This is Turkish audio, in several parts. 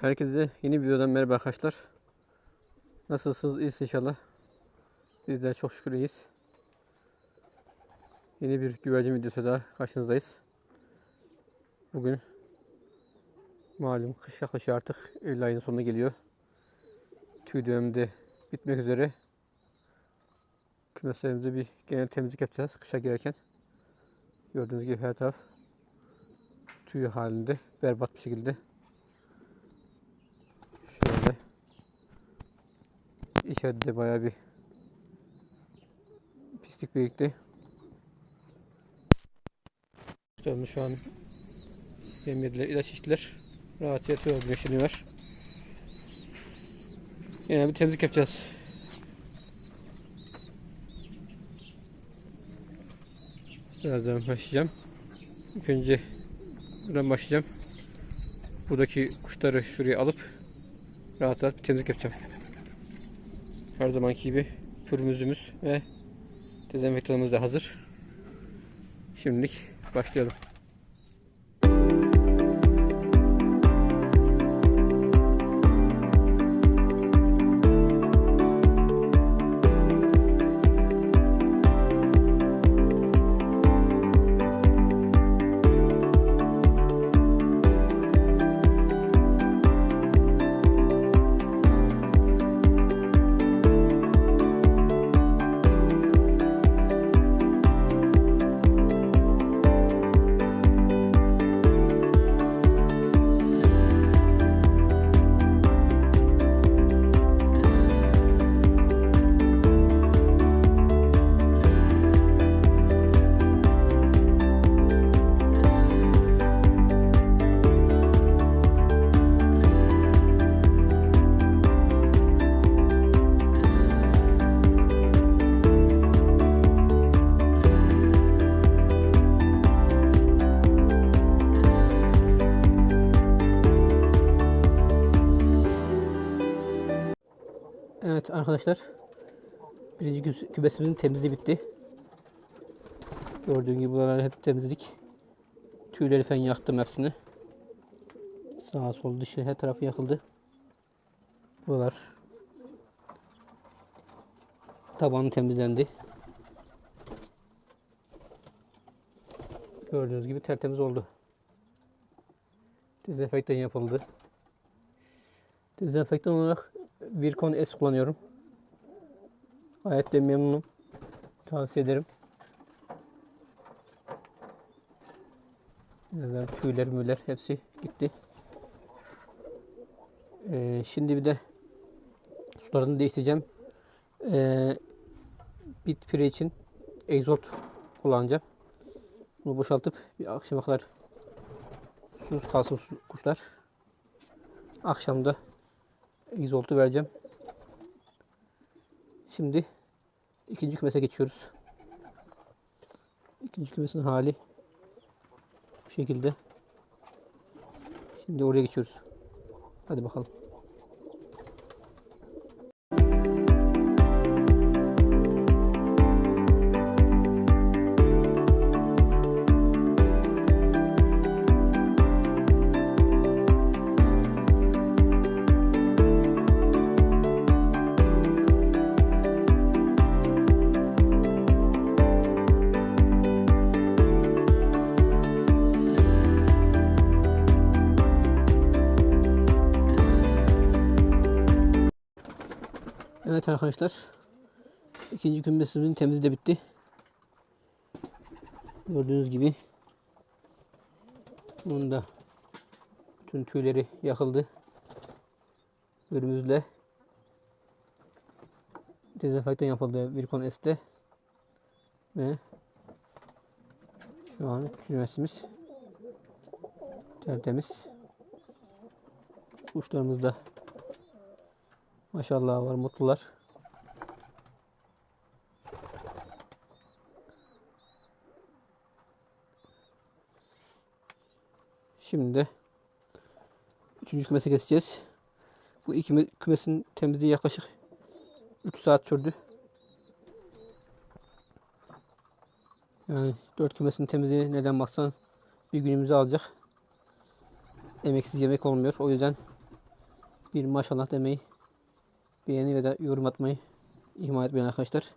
Herkese yeni bir videodan merhaba arkadaşlar. Nasılsınız? İyisiniz inşallah. Biz de çok şükür iyiyiz. Yeni bir güvercin videosu daha karşınızdayız. Bugün malum kış yaklaşıyor artık. Eylül ayının sonuna geliyor. Tüy dönemi de bitmek üzere. Kümeslerimizde bir genel temizlik yapacağız kışa girerken. Gördüğünüz gibi her taraf tüy halinde berbat bir şekilde. İçeride de bayağı bir pislik birikti. Şu an yem yediler, ilaç içtiler. Rahat yatıyor, güneşleniyorlar. Yine bir temizlik yapacağız. Birazdan başlayacağım. İlk önce buradan başlayacağım. Buradaki kuşları şuraya alıp rahat rahat bir temizlik yapacağım. Her zamanki gibi pürmüzümüz ve dezenfektanımız da hazır. Şimdilik başlayalım. Evet arkadaşlar. Birinci kü- kümesimizin temizliği bitti. Gördüğün gibi buraları hep temizledik. Tüyleri falan yaktım hepsini. Sağa sol dışı her tarafı yakıldı. Buralar. Tabanı temizlendi. Gördüğünüz gibi tertemiz oldu. Dezenfektan yapıldı. Dezenfektan olarak Virkon S kullanıyorum. Gayet de memnunum. Tavsiye ederim. Güzel tüyler müller hepsi gitti. Ee, şimdi bir de sularını değiştireceğim. Ee, bit pire için egzolt kullanacağım. Bunu boşaltıp bir akşama kadar susuz kalsın kuşlar. Akşamda egzoltu vereceğim. Şimdi ikinci kümese geçiyoruz. İkinci kümesin hali bu şekilde. Şimdi oraya geçiyoruz. Hadi bakalım. Evet arkadaşlar. ikinci kümesimizin temizliği de bitti. Gördüğünüz gibi bunun da bütün tüyleri yakıldı. Ürümüzle dezenfektan yapıldı Virkon S'te ve şu an kümesimiz tertemiz. Kuşlarımız da Maşallah var mutlular. Şimdi üçüncü kümese geçeceğiz. Bu iki küme- kümesin temizliği yaklaşık 3 saat sürdü. Yani dört kümesin temizliği neden baksan bir günümüzü alacak. Emeksiz yemek olmuyor. O yüzden bir maşallah demeyi, beğeni ve de yorum atmayı ihmal etmeyin arkadaşlar.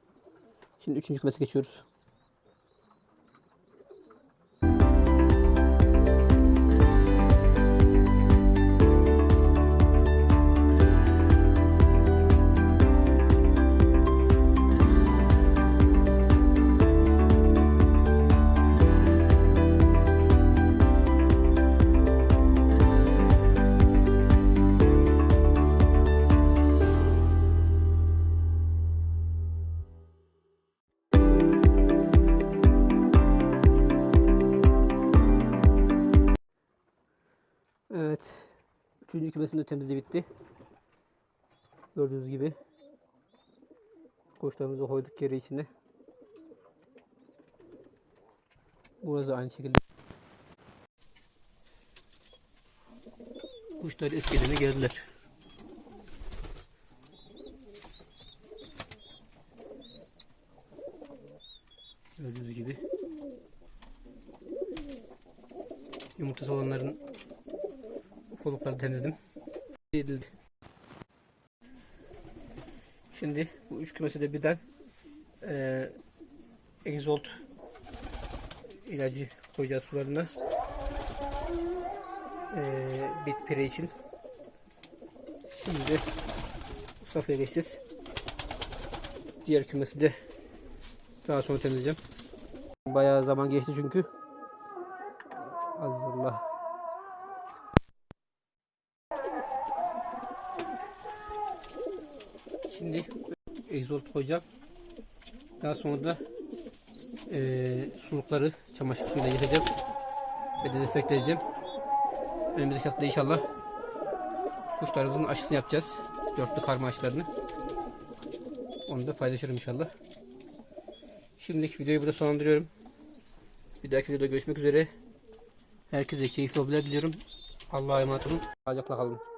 Şimdi üçüncü kümese geçiyoruz. Evet. Üçüncü kümesinin de temizliği bitti. Gördüğünüz gibi. Kuşlarımızı koyduk geri içinde. Burası aynı şekilde. Kuşlar eskilerine geldiler. Gördüğünüz gibi. Yumurtası olanların Kolukları temizledim. Şimdi bu üç kümesi de birden eee egzolt ilacı koyacağız sularına. Eee bit pire için. Şimdi bu safhaya geçeceğiz. Diğer kümesi de daha sonra temizleyeceğim. Bayağı zaman geçti çünkü. Allah. Şimdi egzolt koyacağım. Daha sonra da eee sulukları çamaşır suyuyla yıkayacağım. Ve dezenfekte edeceğim. Önümüzdeki hafta inşallah kuşlarımızın aşısını yapacağız. Dörtlü karma aşılarını. Onu da paylaşırım inşallah. Şimdilik videoyu burada sonlandırıyorum. Bir dahaki videoda görüşmek üzere. Herkese keyifli hobiler diliyorum. Allah'a emanet olun. Sağlıcakla kalın.